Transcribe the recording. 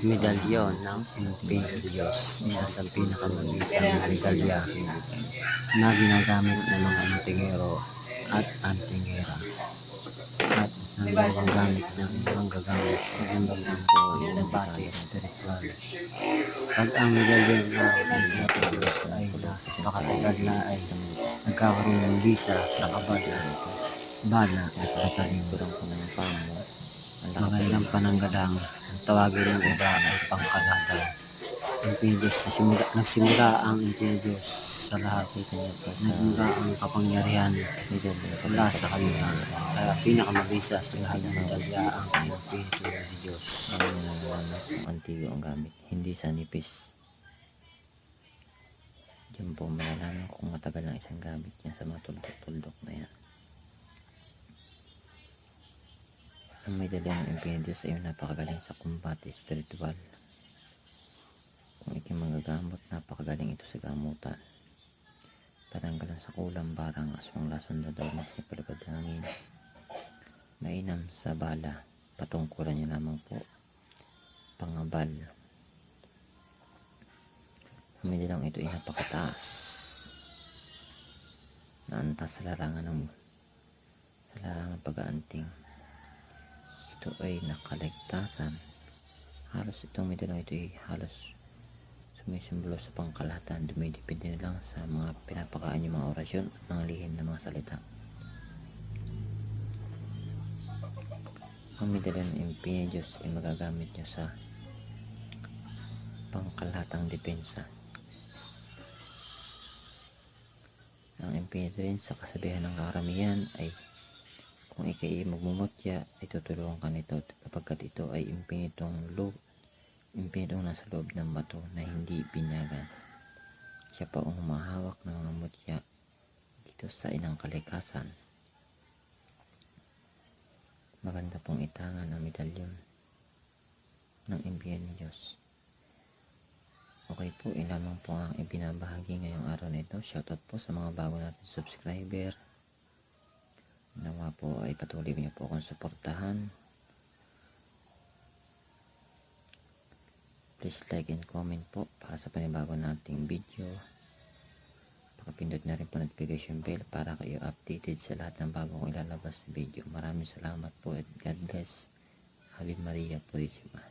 medalyon ng Imperios. Isa sa pinakamabisang medalya na ginagamit ng mga antingero at antingera. At nanggagang gamit ng manggagamit ng ng ng bati spiritual. Pag ang medalyon ng Imperios ay napakatagal na ay nagkakaroon ng visa sa kabala, bala at katalimuran ko ng pamo. Magandang pananggalang ang tawagin ng iba ay pangkalahatan. Impedios, simula, nagsimula ang Impedios sa lahat. Nagmula ang kapangyarihan mula sa kanila. Kaya pinakamabisa sa lahat ng medalya ang Espiritu ng Diyos. Ang kung antigo ang gamit, hindi sa nipis. Diyan po malalaman kung matagal ang isang gamit niya sa mga tuldok-tuldok na yan. Ang may dala ng Impedios ay napakagaling sa kumbate spiritual. Kung ito'y magagamot, napakagaling ito sa gamutan. Patanggalan sa kulang barang aswang lason na daw magsipalipad hangin. Mainam sa bala, patungkulan niya lamang po pangabal. Ang lang ito ay napakataas. Naantas sa larangan ng sa larangan ng pag-aanting. Ito ay nakaligtasan. Halos itong medalong ito ay halos sumisimbolo sa pangkalahatan. Dumidepende na lang sa mga pinapakaan yung mga orasyon at mga lihim na mga salita. Ang medalyon ng Impinidios ay magagamit nyo sa pangkalahatang depensa. Ang impedyo rin sa kasabihan ng karamihan ay kung ikay magmumutya ay tutulungan ka nito kapag ito ay impinitong loob impinitong nasa loob ng bato na hindi binyagan. Siya pa ang humahawak ng mga mutya dito sa inang kalikasan. Maganda pong itangan ang medalyon ng impiyan ni Diyos. Okay po, yun lamang po ang ibinabahagi ngayong araw na ito. Shoutout po sa mga bago natin subscriber. Po ay patuloy niyo po akong suportahan. Please like and comment po para sa panibago nating video. Pakapindot na rin po notification bell para kayo updated sa lahat ng bagong ilalabas na video. Maraming salamat po at God bless. Ave Maria Purisima.